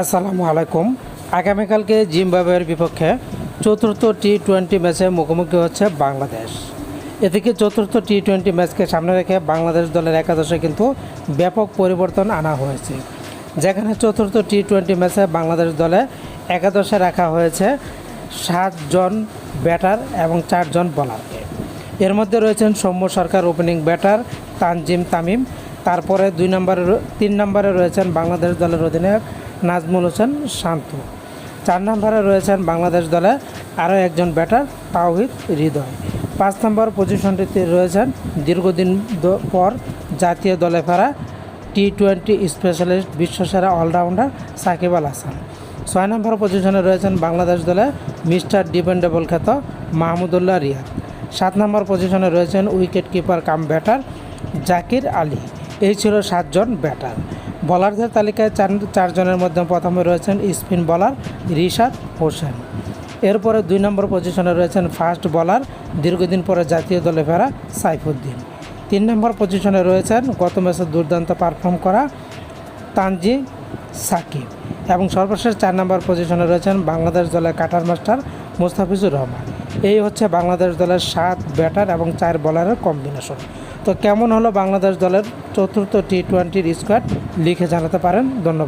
আসসালামু আলাইকুম। আগামীকালকে জিম্বাবুয়ের বিপক্ষে চতুর্থ টি টোয়েন্টি ম্যাচে মুখোমুখি হচ্ছে বাংলাদেশ। এদিকে চতুর্থ টি টোয়েন্টি ম্যাচকে সামনে রেখে বাংলাদেশ দলের একাদশে কিন্তু ব্যাপক পরিবর্তন আনা হয়েছে। যেখানে চতুর্থ টি টোয়েন্টি ম্যাচে বাংলাদেশ দলে একাদশে রাখা হয়েছে সাতজন ব্যাটার এবং চারজন বোলারকে। এর মধ্যে রয়েছেন সৌম্য সরকার ওপেনিং ব্যাটার তানজিম তামিম। তারপরে দুই নম্বরে তিন নম্বরে রয়েছেন বাংলাদেশ দলের অধিনায়ক নাজমুল হোসেন শান্ত। চার নম্বরে রয়েছেন বাংলাদেশ দলে আরও একজন ব্যাটার, তাওহিদ হৃদয়। পাঁচ নম্বর পজিশনটিতে রয়েছেন দীর্ঘদিন পর জাতীয় দলে ফেরা টি টোয়েন্টি স্পেশালিস্ট বিশ্বসেরা অলরাউন্ডার সাকিব আল হাসান। ছয় নম্বর পজিশনে রয়েছেন বাংলাদেশ দলে মিস্টার ডিপেন্ডেবল খ্যাত মাহমুদুল্লাহ রিয়াদ। সাত নম্বর পজিশনে রয়েছেন wicket keeper cum batter Jaker Ali. এই ছিল সাতজন ব্যাটার। বলারদের তালিকায় চার, চারজনের মধ্যে প্রথমে রয়েছেন স্পিন বলার রিশাদ হোসেন। এরপরে দুই নম্বর পজিশনে রয়েছেন ফাস্ট বলার, দীর্ঘদিন পরে জাতীয় দলে ফেরা সাইফুদ্দিন। তিন নম্বর পজিশনে রয়েছেন গত ম্যাচে দুর্দান্ত পারফর্ম করা তানজি সাকিব এবং সর্বশেষ চার নম্বর পজিশনে রয়েছেন বাংলাদেশ দলের কাটার মাস্টার মুস্তাফিজুর রহমান। এই হচ্ছে বাংলাদেশ দলের সাত ব্যাটার এবং চার বলারের কম্বিনেশন। তো কেমন হলো বাংলাদেশ দলের চতুর্থ টি টোয়েন্টির স্কোয়াড লিখে জানাতে পারেন। ধন্যবাদ।